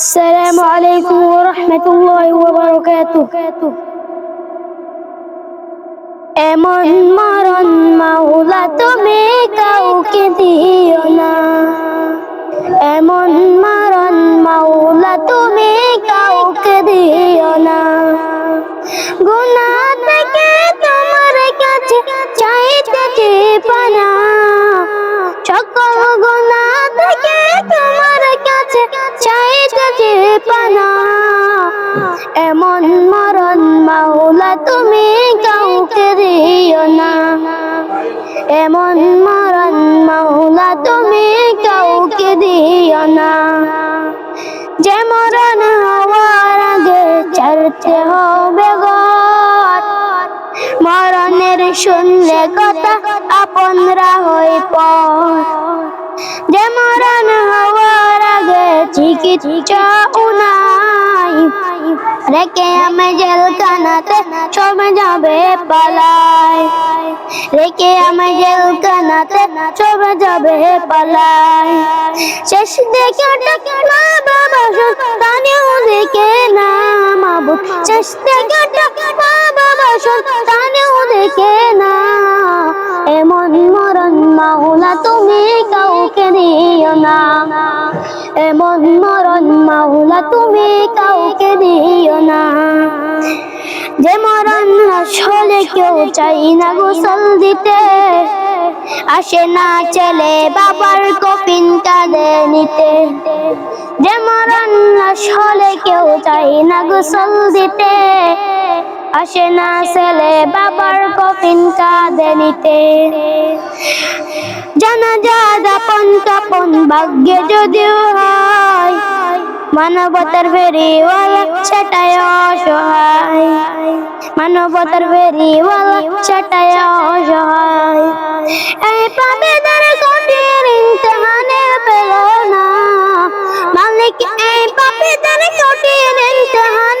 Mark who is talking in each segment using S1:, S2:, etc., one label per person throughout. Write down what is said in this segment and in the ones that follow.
S1: السلام عليكم ورحمة الله وبركاته এমন মরণ মাওলা তুমি কাউকে দিও মরণ মাওলা, তুমি কাউকে দিও না। এমন মরণ মাওলা, তুমি কাউকে দিও না। যে মরণ হওয়ার আগে ছাড়তে হবে মরণের শুনলে কথা আপনরা হয়ে পর যে মরণ হওয়ার আগে চিকিৎসা উনাই রেখে আমি জেলখানাতে চলে যাবে পালায় রেখে আমি জেলখানাতে চলে যাবে পালায় শেষ দেখে মা বাবা সন্তানেও দেখে না মাবুদ। শেষ দেখে মা বাবা সন্তানেও দেখে না এমন মরণ মাওলা তুমি কাউকে দিও না। এমন মরণ মাওলা তুমি কাউকে দিও না। যে মরণ আসলে কেউ চাই না গোসল দিতে। আসে না ছেলে বাবার কফিন কাঁদে নিতে। যে মরণ আসলে কেউ চাই না গোসল দিতে। আসে না ছেলে বাবার কফিন কাঁদে নিতে। জানা যা দাপন কাপন ভাগ্যে যদিও হয়, মানবতার ফেরিওয়ালা সেটাই অসহায়। মানবতার ফেরিওয়ালা সেটাই অসহায়। এই পাবেদার কঠিন ইমতিহানে পেল না। মালিক এই পাবেদার কঠিন ইমতিহানেও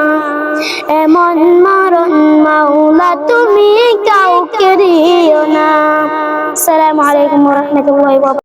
S1: এমন মরণ মাওলা তুমি কাউকে দিও না। আসসালামু আলাইকুম ওয়া রাহমাতুল্লাহি ওয়া